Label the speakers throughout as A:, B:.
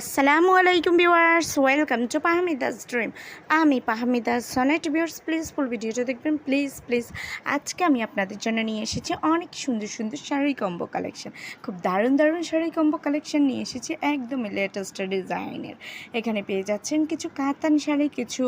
A: আসসালামু আলাইকুম viewers welcome to Pahmida's dream আমি Pahmida Sonet viewers please full ভিডিওটা দেখবেন। প্লিজ প্লিজ আজকে আমি আপনাদের জন্য নিয়ে এসেছি অনেক সুন্দর সুন্দর শাড়ি কম্বো কালেকশন খুব দারুণ দারুণ শাড়ি কম্বো কালেকশন নিয়ে এসেছি একদমই লেটেস্ট ডিজাইনের এখানে পেয়ে যাচ্ছেন কিছু কাতান শাড়ি, কিছু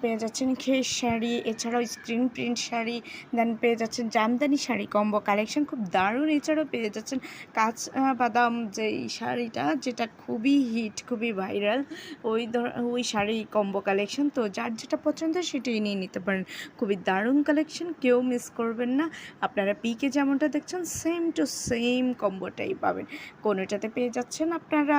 A: পেয়ে যাচ্ছেন খেস শাড়ি, এছাড়াও স্ক্রিন প্রিন্ট শাড়ি দেন পেয়ে যাচ্ছেন জামদানি শাড়ি কম্বো কালেকশন খুব দারুণ, এছাড়াও পেয়ে যাচ্ছেন কাঁচ বাদাম যেই শাড়িটা, যেটা খুবই হিট খুবই ভাইরাল ওই ধর- ওই শাড়ি কম্বো কালেকশন তো যার যেটা পছন্দ সেটাই নিয়ে নিতে পারেন। খুবই দারুণ কালেকশন কেউ মিস করবেন না। আপনারা পিকে যেমনটা দেখছেন সেম টু সেম কম্বোটাই পাবেন। কোনোটাতে পেয়ে যাচ্ছেন আপনারা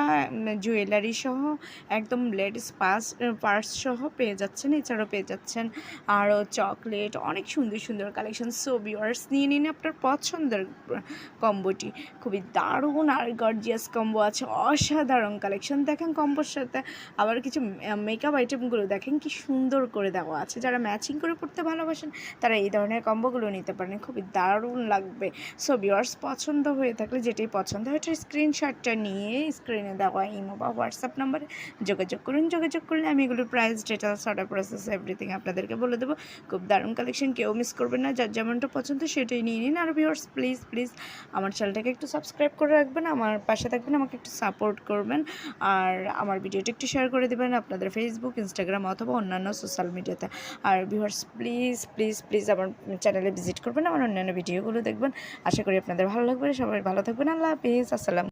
A: জুয়েলারি সহ, একদম লেডিস পাস পার্স সহ পেয়ে যাচ্ছেন। এছাড়াও পেয়ে যাচ্ছেন আরও চকলেট অনেক সুন্দর সুন্দর কালেকশন সো ভিউয়ার্স নিয়ে নিন আপনার পছন্দের কম্বোটি খুবই দারুণ আর গর্জিয়াস কম্বো আছে। অসাধারণ কালেকশন দেখেন কম্বোর সাথে, আবার কিছু মেকআপ আইটেমগুলো দেখেন কি সুন্দর করে দেওয়া আছে। যারা ম্যাচিং করে পড়তে ভালোবাসেন, তারা এই ধরনের কম্বোগুলো নিতে পারেন, খুবই দারুণ লাগবে। সো ভিউয়ার্স পছন্দ হয়ে থাকলে যেটাই পছন্দ হয় ওটার স্ক্রিনশটটা নিয়ে স্ক্রিনে দেওয়া ইমো বা হোয়াটসঅ্যাপ নাম্বারে যোগাযোগ করুন। যোগাযোগ করলে আমি এগুলোর price details order process everything আপনাদেরকে বলে দেবো। খুব দারুণ কালেকশন কেউ মিস করবেন না, যার যেমনটা পছন্দ সেটাই নিয়ে নিন। আর ভিউয়ার্স প্লিজ প্লিজ আমার চ্যানেলটাকে একটু সাবস্ক্রাইব করে রাখবেন, আমার পাশে থাকবেন, আমাকে একটু সাপোর্ট করবেন। আর আমার ভিডিওটি একটু শেয়ার করে দেবেন আপনাদের ফেসবুক ইনস্টাগ্রাম অথবা অন্যান্য সোশ্যাল মিডিয়াতে আর ভিউয়ার্স প্লিজ প্লিজ প্লিজ আমার চ্যানেলে ভিজিট করবেন, আমার অন্যান্য ভিডিওগুলো দেখবেন। আশা করি আপনাদের ভালো লাগবে, সবাই ভালো থাকবেন, আল্লাহ হাফিজ, আসসালাম